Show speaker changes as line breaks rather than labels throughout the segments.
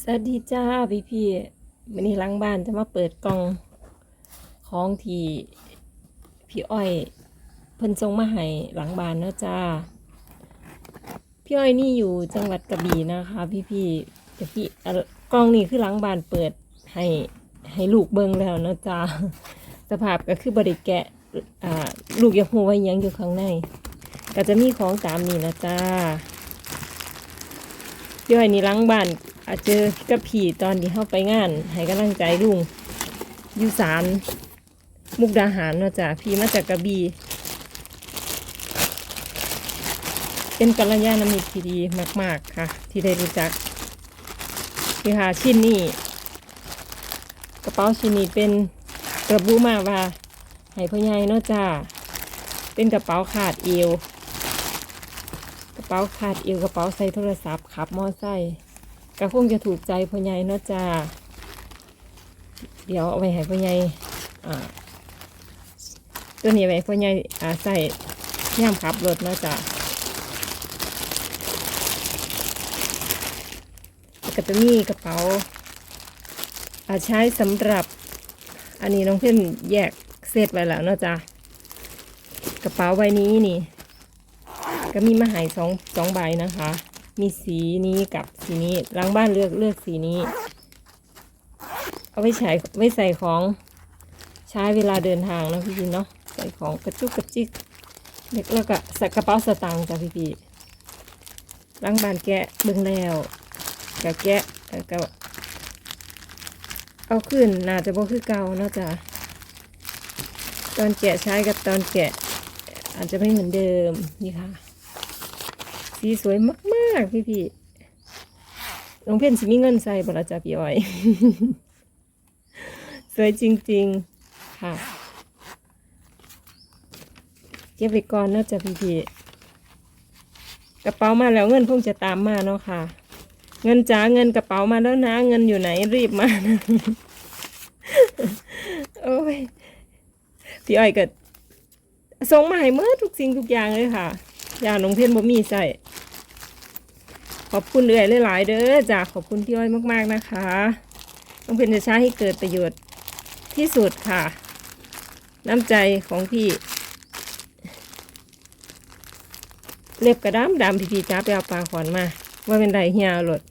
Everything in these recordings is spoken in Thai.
สวัสดีจ้าพี่พี่วันนี้หล้างบ้านจะมาเปิดกล่องของที่พี่อ้อยเพิ่นส่งมาให้หลังบ้านเนาะจ้า พี่อ้อยนี่อยู่จังหวัดกระบี่นะคะ พี่พี่แต่พี่เอ่กล่องนี้คือหลังบ้านเปิดให้ให้ลูกเบิ่งแล้วเนาะจ้าสภาพก็คือบริแกะลูกยังหัวยังอยู่ข้างใน ก็จะมีของตามนี้นะจ้าพี่อ้อยนี่หล้างบ้าน อาจเจอกับผีตอนที่เข้าไปงาน ให้กำลังใจลุงอยู่สารมุกดาหารเนาะจ้ะพี่มาจากกระบี่เป็นกัลยาณมิตรที่ดีมาก ๆ ค่ะ ที่ได้รู้จักพี่หาชิ้นนี้กระเป๋าชิ้นนี้เป็นกระบุมาว่าให้พ่อใหญ่เนาะจ้าเป็นกระเป๋าขาดเอว กระเป๋าขาดเอวกระเป๋าใส่โทรศัพท์ขับมอไซค์ ก็คงจะถูกใจพ่อใหญ่เนาะจ้า เดี๋ยวเอาไว้ให้พ่อใหญ่อ่าตัวนี้ไว้พ่อใหญ่ใส่ย่ามขับรถเนาะจ้าก็จะมีกระเป๋าอาใช้สำหรับ อันนี้น้องเพื่อนแยกเซตไว้แล้วเนาะจ้ากระเป๋าใบนี้นี่ ก็มีมาหายสองสองใบนะคะ มีสีนี้กับสีนี้หล้างบ้านเลือกเลือกสีนี้ เอาไว้ใช้ไว้ใส่ของใช้เวลาเดินทางนะพี่พีเนาะใส่ของกระจุกกระจิกเล็กแล้วก็ใส่กระเป๋าสตางค์จ้ะพี่พีล้างบ้านแกะเบิ่งแล้วก็แกะแล้วก็เอาขึ้นน่าจะบ่คือเก่าเนาะจ้ะตอนแกะใช้กับตอนแกะอาจจะไม่เหมือนเดิมนี่ค่ะ สีสวยมาก ๆ พี่พี่น้องเพ่นสิมีเงินใส่บละจ้ะพี่อ้อย สวยจริง ๆ ค่ะ เก็บไว้ก่อนนาะจ้ะพี่พี่กระเป๋ามาแล้วเงินคงจะตามมาเนาะค่ะ เงินจ้าเงินกระเป๋ามาแล้วนะ เงินอยู่ไหนรีบมานะโอ้ยพี่อ้อยก็ส่งมาให้เมื่อทุกสิ่งทุกอย่างเลยค่ะ ยาหนองเพนบ่มีใส่ ขอบคุณเอื่อยหลายๆเด้อจ้าขอบคุณพี่อ้อยมากๆนะคะน้องเพ่นจะใช้ให้เกิดประโยชน์ที่สุดค่ะ น้ำใจของพี่ เล็บกระดำดำพี่พี่จ้าไปเอาปลาขอนมา ว่าเป็นไรเฮียหลด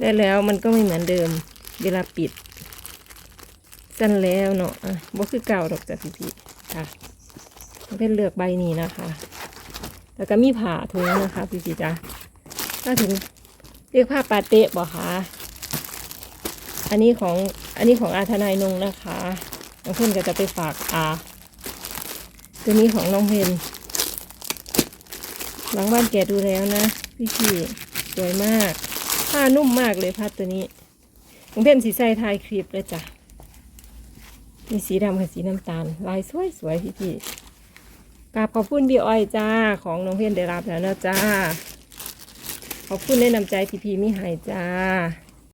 ได้แล้วมันก็ไม่เหมือนเดิม เวลาปิด สั้นแล้วเนาะอะบ่คือเก่าดอกจ้ะพี่พี่ๆค่ะเป็นเลือกใบนี้นะคะ แล้วก็มีผ่าถุงนะคะพี่พี่ๆจ้ะถ้าถุงเรียกผ้าปาเตะบ่คะอันนี้ของอันนี้ของอาทนายนงนะคะน้องเพื่อนก็จะไปฝากอาตัวนี้ของน้องเพนหลังบ้านแกดูแล้วนะ พี่พี่สวยมาก ผ้านุ่มมากเลยผ้าตัวนี้น้องเพนสีใส่ทายคลิปเลยจ้ะมีสีดำกับสีน้ำตาล ลายสวยสวยพี่พี่ กราบขอบคุณพี่อ้อยจ้าของน้องเพียนได้รับแล้วนะจ้า ขอบคุณในนำใจพี่พีมิหายจ้า